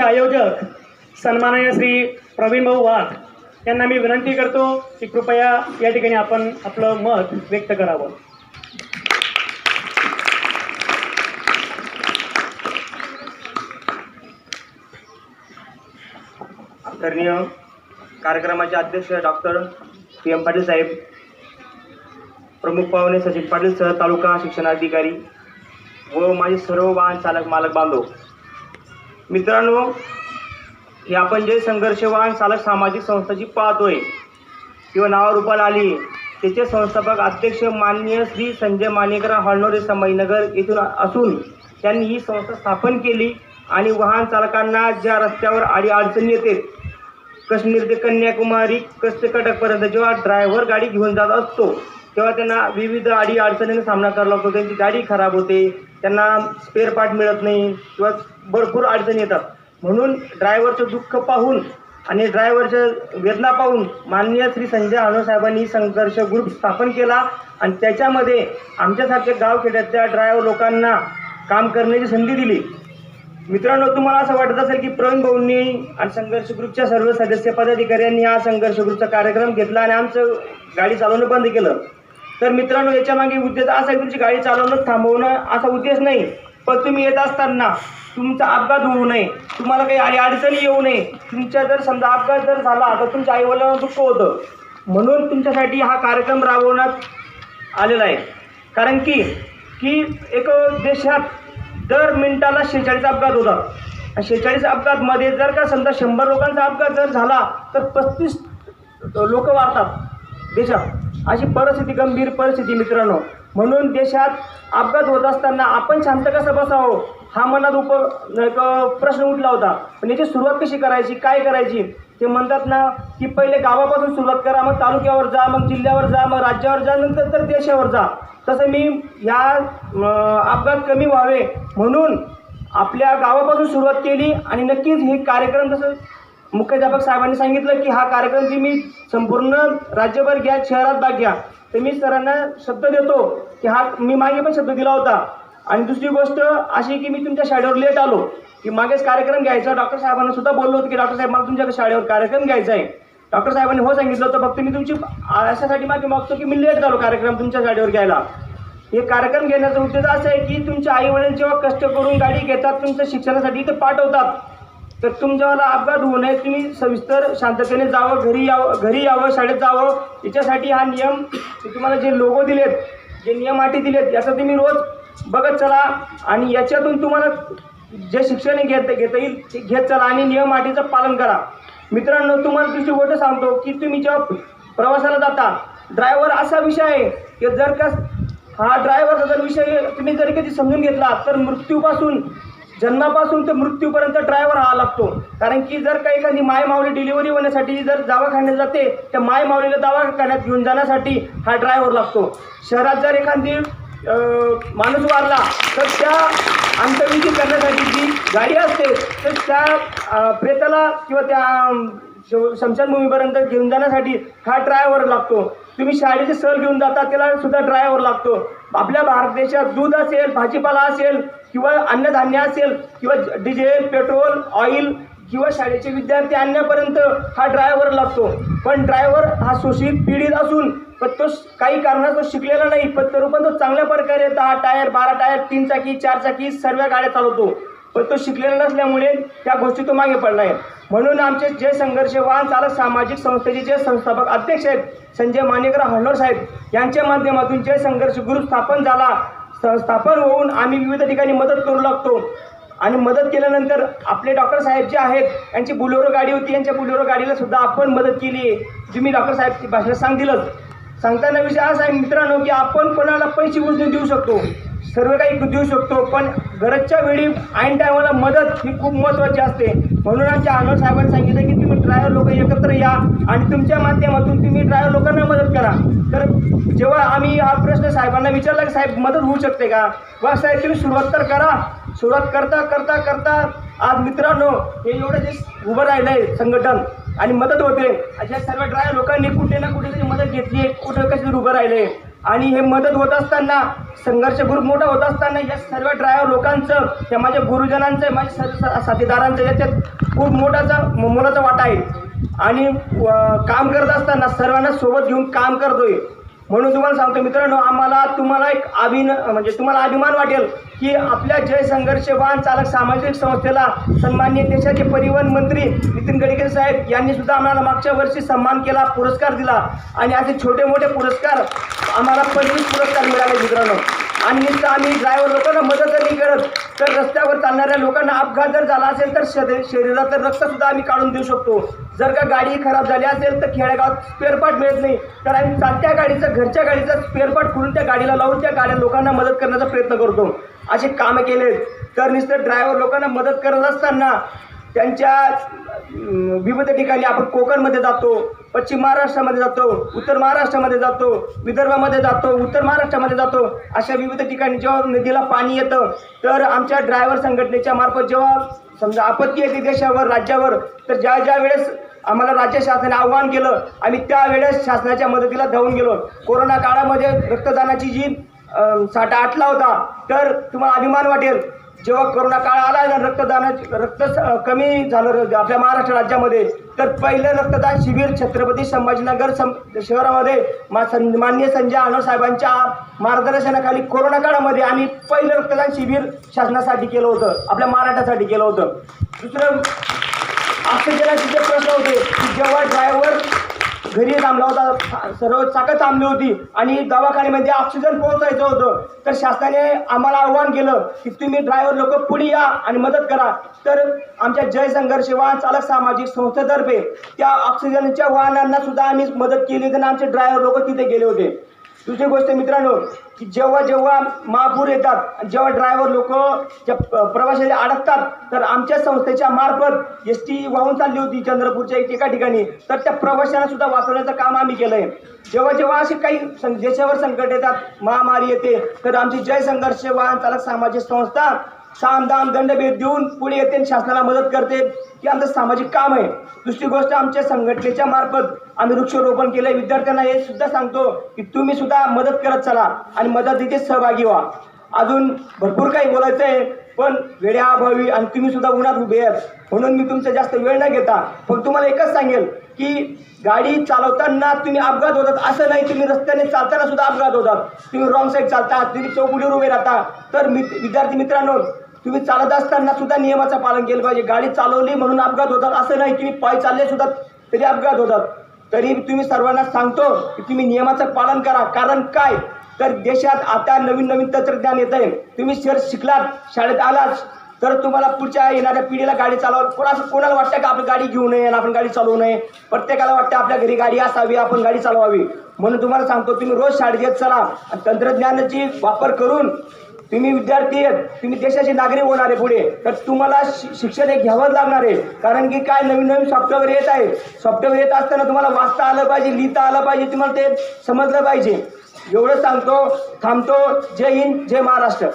कार्यक्रमाचे आयोजक सन्माननीय श्री प्रवीण भाऊ वाघ यांना मी विनंती करतो की कृपया या ठिकाणी आपण आपलं मत व्यक्त करावं. आदरणीय कार्यक्रमाचे अध्यक्ष doctor P M Patil saheb प्रमुख पाहुणे सचिन पाटील सह तालुका शिक्षणाधिकारी व माझे सर्व वाहन चालक मालक बांधव मित्रांनो हे आपण जे संघर्ष वाहन चालक सामाजिक संस्था जी पाहतोय किंवा नावारूपाला आली त्याचे संस्थापक अध्यक्ष माननीय श्री संजय मानेकर हळनोरे संभाजीनगर येथून असून त्यांनी ही संस्था स्थापन केली आणि वाहन चालकांना ज्या रस्त्यावर आडी अडचणी येते काश्मीर ते कन्याकुमारी कष्ट कटकपर्यंत जेव्हा ड्रायव्हर गाडी घेऊन जात असतो तेव्हा त्यांना विविध आडी अडचणींना सामना करावा लागतो त्यांची गाडी खराब होते त्यांना स्पेअर पार्ट मिळत नाही किंवा भरपूर अडचणी येतात. म्हणून ड्रायव्हरचं दुःख पाहून आणि ड्रायव्हरच्या वेदना पाहून माननीय श्री संजय हनो साहेबांनी संघर्ष ग्रुप स्थापन केला आणि त्याच्यामध्ये आमच्यासारख्या गावखेड्यातल्या ड्रायव्हर लोकांना काम करण्याची संधी दिली. मित्रांनो तुम्हाला असं वाटत असेल की प्रवीण भाऊंनी आणि संघर्ष ग्रुपच्या सर्व सदस्य पदाधिकाऱ्यांनी हा संघर्ष ग्रुपचा कार्यक्रम घेतला आणि आमचं गाडी चालवणं बंद केलं. तर मित्रांनो याच्या मागे उद्देश असा आहे तुमची गाडी चालवणं थांबवणं असा उद्देश नाही. पण तुम्ही येत असताना तुमचा अपघात होऊ नये. तुम्हाला काही आणि अडचणी येऊ नये. तुमच्या जर समजा अपघात जर झाला तर तुमच्या आईवडिलांना दुःख होतं. म्हणून तुमच्यासाठी हा कार्यक्रम राबवण्यात आलेला आहे. कारण की की एक देशात दर मिनिटाला शेहेचाळीस अपघात होतात. आणि शेहेचाळीस अपघातमध्ये जर का समजा शंभर लोकांचा अपघात जर झाला तर पस्तीस लोक वारतात. देशात अशी परिस्थिती गंभीर परिस्थिती मित्रांनो. म्हणून देशात अपघात होत असताना आपण शांत कसं बसावं? हा मनात उप एक प्रश्न उठला होता. पण याची सुरुवात कशी करायची? काय करायची? ते म्हणतात ना की पहिले गावापासून सुरुवात करा मग तालुक्यावर जा मग जिल्ह्यावर जा मग राज्यावर जा नंतर तर देशावर जा. तसं मी या अपघात कमी व्हावे म्हणून आपल्या गावापासून सुरुवात केली आणि नक्कीच हे कार्यक्रम जसं मुख्याध्यापक साहेबांनी सांगितलं की हा कार्यक्रम तुम्ही संपूर्ण राज्यभर घ्या शहरात भाग घ्या. तर मी सरांना शब्द देतो की हा मी मागे पण शब्द दिला होता. आणि दुसरी गोष्ट अशी की मी तुमच्या शाळेवर लेट आलो. की मागेच कार्यक्रम घ्यायचा. डॉक्टर साहेबांना सुद्धा बोललो होतो की डॉक्टर साहेब मला तुमच्या शाळेवर कार्यक्रम घ्यायचा आहे. डॉक्टर साहेबांनी हो सांगितलं होतं. फक्त मी तुमची अशासाठी मागे मागतो की मी लेट झालो कार्यक्रम तुमच्या शाळेवर घ्यायला. हे कार्यक्रम घेण्याचा उद्देश असा आहे की तुमचे आई वडील जेव्हा कष्ट करून गाडी घेतात तुमच्या शिक्षणासाठी ते पाठवतात. तर तुमच्यावाला अपघात होऊ नये तुम्ही सविस्तर शांततेने जावं घरी यावं घरी यावं शाळेत जावं. याच्यासाठी हा नियम तुम्हाला जे लोगो दिलेत जे नियम अटी दिलेत याचा तुम्ही रोज बघत चला. आणि याच्यातून तुम्हाला जे शिक्षण घेत घेता येईल ते घेत चला आणि नियम आटीचं पालन करा. मित्रांनो तुम्हाला दुसरी गोष्ट सांगतो की तुम्ही जेव्हा प्रवासाला जाता ड्रायव्हर असा विषय आहे की जर का हा ड्रायव्हरचा जर विषय तुम्ही जर कधी समजून घेतला तर मृत्यूपासून जन्मापासून ते मृत्यूपर्यंत ड्रायव्हर हा लागतो. कारण की जर का एखादी माय माऊली डिलिव्हरी होण्यासाठी जर दवाखान्यात जाते त्या माय माऊलीला दवाखान्यात घेऊन जाण्यासाठी हा ड्रायव्हर लागतो. शहरात जर एखादी माणूस वारला तर त्या अंत्यविधी करण्यासाठी जी गाडी असते तर त्या प्रेताला किंवा त्या शमशानभूमीपर्यंत घेऊन जाण्यासाठी हा ड्रायव्हर लागतो. तुम्ही शाळेची सहल घेऊन जाता त्याला सुद्धा ड्रायव्हर लागतो. आपल्या भारत देशात दूध असेल भाजीपाला असेल किंवा अन्नधान्य असेल किंवा डिझेल पेट्रोल ऑइल किंवा शाळेचे विद्यार्थी आणण्यापर्यंत हा ड्रायव्हर लागतो. पण ड्रायव्हर हा शोषित पीडित असून पण तो काही कारणास्तव शिकलेला नाही. पण तरी पण तो चांगल्या प्रकारे दहा टायर बारा टायर तीन चाकी चार चाकी सर्व गाड्या चालवतो. पण तो शिकलेला नसल्यामुळे त्या गोष्टी तो मागे पडला आहे म्हणून आमचे जे संघर्ष वाहन चालक सामाजिक संस्थेचे जे संस्थापक अध्यक्ष आहेत संजय मानेकर हल्लोर साहेब यांच्या माध्यमातून जे संघर्ष गुरु स्थापन झाला संस्थापन स्थापन होऊन आम्ही विविध ठिकाणी मदत करू लागतो. आणि मदत केल्यानंतर आपले डॉक्टर साहेब जे आहेत यांची बुलेरो गाडी होती यांच्या बुलेरो गाडीला सुद्धा आपण मदत केली. आहे जी मी डॉक्टर साहेब भाषेला सांगतीलच. सांगताना विषय असा आहे मित्रांनो की आपण कोणाला पैसे उचलून देऊ शकतो? सर्व काही देऊ शकतो पण गरजच्या वेळी ऐन टायमाला मदत ही खूप महत्त्वाची असते. म्हणून आमच्या आनंद साहेबांनी सांगितलं की तुम्ही ड्रायव्हर लोक एकत्र या आणि तुमच्या माध्यमातून तुम्ही ड्रायव्हर लोकांना मदत करा. तर जेव्हा आम्ही हा प्रश्न साहेबांना विचारला की साहेब मदत होऊ शकते का? वा साहेब तुम्ही सुरुवात तर करा. सुरुवात करता करता करता आज मित्रांनो हे एवढं जे उभं राहिलं आहे संघटन आणि मदत होते. अशा सर्व ड्रायव्हर लोकांनी कुठे ना कुठे तरी मदत घेतली आहे. कुठं कशी उभं राहिलं आहे आणि हे मदत होत असताना संघर्ष ग्रुप मोठा होत असताना या सर्व ड्रायव्हर लोकांचं या माझ्या गुरुजनांचं माझ्या सर्व साथीदारांचं याच्यात खूप मोठाचा मोलाचा वाटा आहे. आणि व- काम करत असताना सर्वांना सोबत घेऊन काम करतोय. म्हणून तुम्हाला सांगतो मित्रांनो आम्हाला तुम्हाला एक अभिन म्हणजे तुम्हाला अभिमान वाटेल की आपल्या जय संघर्ष वाहन चालक सामाजिक संस्थेला सन्मान्य देशाचे परिवहन मंत्री नितीन गडकरी साहेब यांनी सुद्धा आम्हाला मागच्या वर्षी सन्मान केला पुरस्कार दिला. आणि असे छोटे मोठे पुरस्कार आम्हाला पंचवीस पुरस्कार मिळाले मित्रांनो. आणि नुसतं आम्ही ड्रायव्हर लोकांना मदत नाही करत तर रस्त्यावर चालणाऱ्या लोकांना अपघात जर झाला असेल तर शरीर शरीराचं रक्त आम्ही काढून देऊ शकतो. जर का गाडी खराब झाली असेल तर खेडेगावात स्पेअरपार्ट मिळत नाही. तर आम्ही चालत्या गाडीचं घरच्या गाडीचं स्पेअरपार्ट करून त्या गाडीला लावून त्या गाड्या लोकांना मदत करण्याचा प्रयत्न करतो. असे कामं केले. तर नुसतं ड्रायव्हर लोकांना मदत करत असताना त्यांच्या विविध ठिकाणी आपण कोकणमध्ये जातो. पश्चिम महाराष्ट्रामध्ये जातो उत्तर महाराष्ट्रामध्ये जातो विदर्भामध्ये जातो उत्तर महाराष्ट्रामध्ये जातो अशा विविध ठिकाणी जेव्हा नदीला पाणी येतं तर आमच्या ड्रायव्हर संघटनेच्या मार्फत जेव्हा समजा आपत्ती येते देशावर राज्यावर तर ज्या ज्या वेळेस आम्हाला राज्य शासनाने आव्हान केलं आम्ही त्यावेळेस शासनाच्या मदतीला धावून गेलो. कोरोना काळामध्ये रक्तदानाची जी साठा आटला होता तर तुम्हाला अभिमान वाटेल. जेव्हा कोरोना काळ आला ना रक्तदानाची रक्त कमी झालं आपल्या महाराष्ट्र राज्यामध्ये तर पहिलं रक्तदान शिबिर छत्रपती संभाजीनगर सं शहरामध्ये मा सं माननीय संजय आनंद साहेबांच्या मार्गदर्शनाखाली कोरोना काळामध्ये आम्ही पहिलं रक्तदान शिबिर शासनासाठी केलं होतं आपल्या महाराष्ट्रासाठी केलं होतं. दुसरं ऑक्सिजनाचे जे प्रश्न होते की जेव्हा ड्रायव्हर घरी थांबला होता. सर्व चाकं थांबली होती. आणि दवाखान्यामध्ये ऑक्सिजन पोहोचायचं होतं. तर शासनाने आम्हाला आव्हान केलं की तुम्ही ड्रायव्हर लोक पुढे या आणि मदत करा. तर आमच्या जय संघर्ष वाहन चालक सामाजिक संस्थेतर्फे त्या ऑक्सिजनच्या वाहनांना सुद्धा आम्ही मदत केली. तर आमचे ड्रायव्हर लोक तिथे गेले होते. दुसरी गोष्ट मित्रांनो की जेव्हा जेव्हा महापूर येतात जेव्हा ड्रायव्हर लोक ज्या प्रवाशाला अडकतात तर आमच्या संस्थेच्या मार्फत एस टी वाहून चालली होती चंद्रपूरच्या एक एका ठिकाणी. तर त्या प्रवाशांना सुद्धा वाचवण्याचं काम आम्ही केलंय. जेव्हा जेव्हा असे काही सं- देशावर संकट येतात महामारी येते तर आमची जय संघर्ष वाहन चालक सामाजिक संस्था साम दाम दंडभेद देऊन पुढे येते शासनाला मदत करते. की आमचं सामाजिक काम आहे. दुसरी गोष्ट आमच्या संघटनेच्या मार्फत आम्ही वृक्षारोपण केलंय. विद्यार्थ्यांना हे सुद्धा सांगतो की तुम्ही सुद्धा मदत करत चला आणि मदतीचे सहभागी व्हा. अजून भरपूर काही बोलायचं आहे पण वेळ्याअभावी आणि तुम्ही सुद्धा उन्हात उभे आहेत. म्हणून मी तुमचा जास्त वेळ न घेता फक्त तुम्हाला एकच सांगेल की गाडी चालवताना तुम्ही अपघात होतात असं नाही तुम्ही रस्त्याने चालताना सुद्धा अपघात होतात. तुम्ही रॉंग साईड चालता तुम्ही चौकुडीवर उभे राहता. तर मित विद्यार्थी मित्रांनो तुम्ही चालत असताना सुद्धा नियमाचं पालन केलं पाहिजे. गाडी चालवली म्हणून अपघात होतात असं नाही तुम्ही पाय चालले सुद्धा तरी अपघात होतात. तरी तुम्ही सर्वांना सांगतो की तुम्ही नियमाचं पालन करा. कारण काय? तर देशात आता नवीन नवीन तंत्रज्ञान येत आहे तुम्ही शहर शिकलात शाळेत आलात तर तुम्हाला पुढच्या येणाऱ्या पिढीला गाडी चालवा कोणा कोणाला वाटतं का आपण गाडी घेऊ नये आणि आपण गाडी चालवू नये? प्रत्येकाला वाटतं आपल्या घरी गाडी असावी आपण गाडी चालवावी. म्हणून तुम्हाला सांगतो तुम्ही रोज शाळेत येत चला आणि तंत्रज्ञानाची वापर करून तुम्ही विद्यार्थी आहेत तुम्ही देशाचे नागरिक होणार आहे पुढे तर तुम्हाला शि- शिक्षण हे घ्यावंच लागणार आहे. कारण की काय नवीन नवीन सॉफ्टवेअर येत आहे सॉफ्टवेअर येत असताना तुम्हाला वाचता आलं पाहिजे लिहिता आलं पाहिजे तुम्हाला ते समजलं पाहिजे. एवढं सांगतो थांबतो. जय हिंद जय महाराष्ट्र.